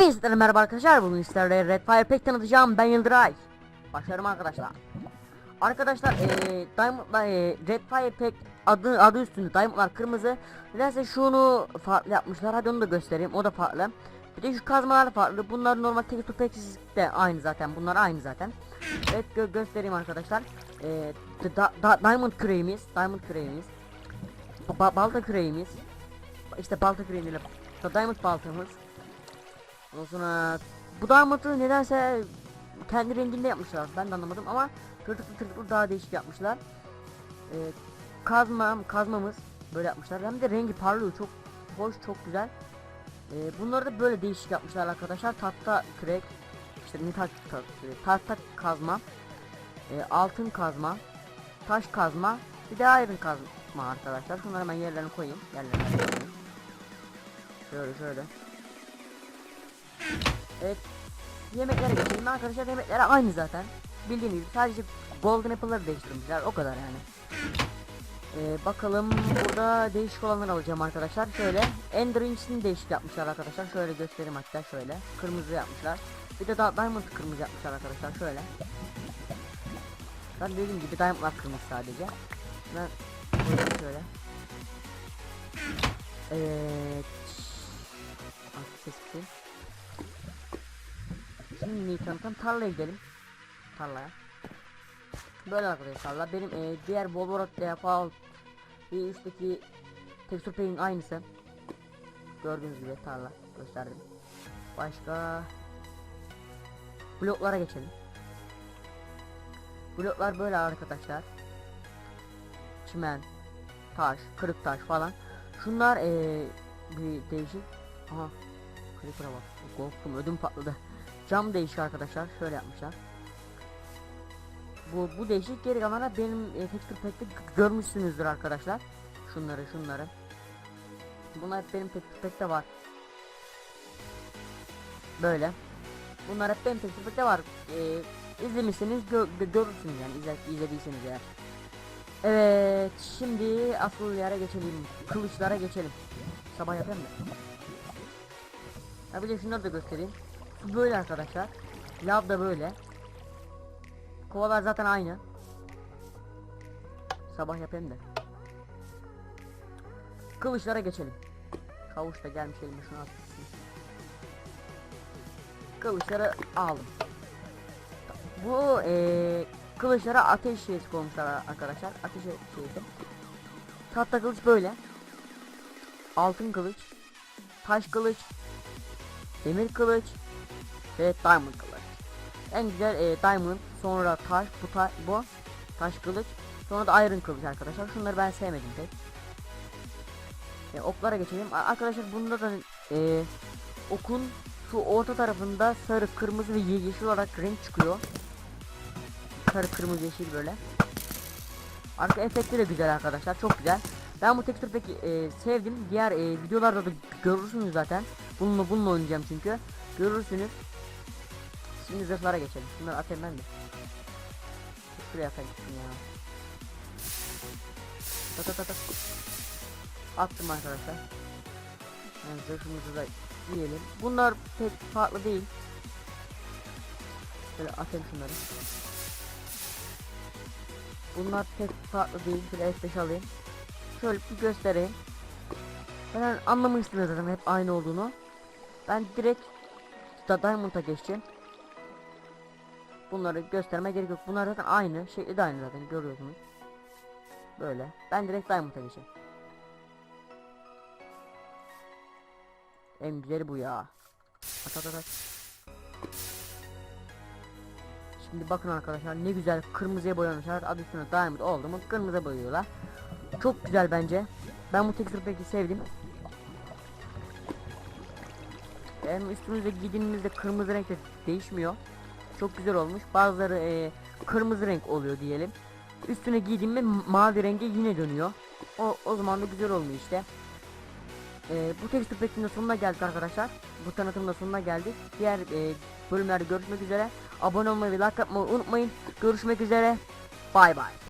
merhaba arkadaşlar. Bugün sizlerle Red Fire Pack tanıtacağım. Ben Yıldıray. Başlarım arkadaşlar. Arkadaşlar eee Diamond'la eee, Red Fire Pack adı adı üstünde Diamond'lar kırmızı. Nedense şunu farklı yapmışlar. Hadi onu da göstereyim. O da farklı. Bir de şu kazmalar farklı. Bunlar normal tek to de aynı zaten. Bunlar aynı zaten. Evet gö- göstereyim arkadaşlar. Eee da- da- Diamond küreğimiz, Diamond küreğimiz. Ba- balta küreğimiz. İşte balta küreğiyle Diamond baltamız. Sonra bu diamond'ı nedense kendi renginde yapmışlar. Ben de anlamadım ama tırtıklı tırtıklı daha değişik yapmışlar. Ee, kazma, kazmamız böyle yapmışlar. Hem de rengi parlıyor. Çok hoş, çok güzel. Ee, bunları da böyle değişik yapmışlar arkadaşlar. Tahta kürek, işte ne tahta kazma, e, altın kazma, taş kazma, bir de iron kazma arkadaşlar. Şunları hemen yerlerine koyayım. Yerlerine koyayım. Şöyle şöyle. Evet. Yemeklere geçelim arkadaşlar. Yemekler aynı zaten. Bildiğiniz gibi sadece golden apple'ları değiştirmişler. O kadar yani. Ee, bakalım burada değişik olanları alacağım arkadaşlar. Şöyle Ender değişik yapmışlar arkadaşlar. Şöyle göstereyim hatta şöyle. Kırmızı yapmışlar. Bir de da Diamond kırmızı yapmışlar arkadaşlar. Şöyle. Ben dediğim gibi Diamond'lar kırmızı sadece. Ben şöyle. Tarlaya gidelim. Tarlaya. Böyle arkadaşlar. Benim e, diğer Wolverot bir üstteki texture pack'in aynısı. Gördüğünüz gibi tarla gösterdim. Başka bloklara geçelim. Bloklar böyle arkadaşlar. Çimen, taş, kırık taş falan. Şunlar eee bir değişik. Aha. Creeper'a bak. Korktum ödüm patladı. Cam değişik arkadaşlar. Şöyle yapmışlar. Bu bu değişik geri kalanlar benim e, texture pack'te görmüşsünüzdür arkadaşlar. Şunları şunları. Bunlar hep benim texture pack'te var. Böyle. Bunlar hep benim texture pack'te var. E, izlemişseniz gö gö- görürsünüz yani izle izlediyseniz eğer. Evet, şimdi asıl yere geçelim. Kılıçlara geçelim. Sabah yapayım da. Ha bir de şunları da göstereyim. Böyle arkadaşlar. Lav da böyle. Kovalar zaten aynı. Sabah yapayım da. Kılıçlara geçelim. Kavuş da gelmiş elime şunu atsın. Kılıçları aldım. Bu eee kılıçlara ateş şeysi koymuşlar arkadaşlar. Ateş şeysi. Tahta kılıç böyle. Altın kılıç. Taş kılıç. Demir kılıç. Ve diamond kılıç. En güzel e, diamond, sonra taş, bu, ta bu taş kılıç, sonra da iron kılıç arkadaşlar. Şunları ben sevmedim pek. E, oklara geçelim. Arkadaşlar bunda da e, okun şu orta tarafında sarı, kırmızı ve ye- yeşil olarak renk çıkıyor. Sarı, kırmızı, yeşil böyle. Arka efekti de güzel arkadaşlar. Çok güzel. Ben bu tekstür pek e, sevdim. Diğer e, videolarda da görürsünüz zaten. Bununla bununla oynayacağım çünkü. Görürsünüz. Şimdi zırhlara geçelim. Bunları atayım ben. Şuraya atayım ya. Ta ta ta ta. Attım arkadaşlar. Yani zırhımızı da yiyelim. Bunlar pek farklı değil. Şöyle atayım şunları. Bunlar pek farklı değil. Şöyle F5 alayım. Şöyle bir göstereyim. Ben anlamıştım zaten hep aynı olduğunu. Ben direkt da Diamond'a geçeceğim. Bunları gösterme gerek yok. Bunlar zaten aynı. Şekli de aynı zaten görüyorsunuz. Böyle. Ben direkt Diamond'a geçeyim. En güzeli bu ya. At at at. Şimdi bakın arkadaşlar ne güzel kırmızıya boyamışlar. Adı üstüne Diamond oldu mu kırmızı boyuyorlar. Çok güzel bence. Ben bu texture pack'i sevdim. Hem üstümüzde giydiğimizde kırmızı renk de değişmiyor. Çok güzel olmuş. Bazıları e, kırmızı renk oluyor diyelim. Üstüne giydiğimde mavi renge yine dönüyor. O, o zaman da güzel olmuyor işte. E, bu pack'in de sonuna geldik arkadaşlar. Bu tanıtımın sonuna geldik. Diğer e, bölümlerde görüşmek üzere. Abone olmayı ve like atmayı unutmayın. Görüşmek üzere. Bay bay.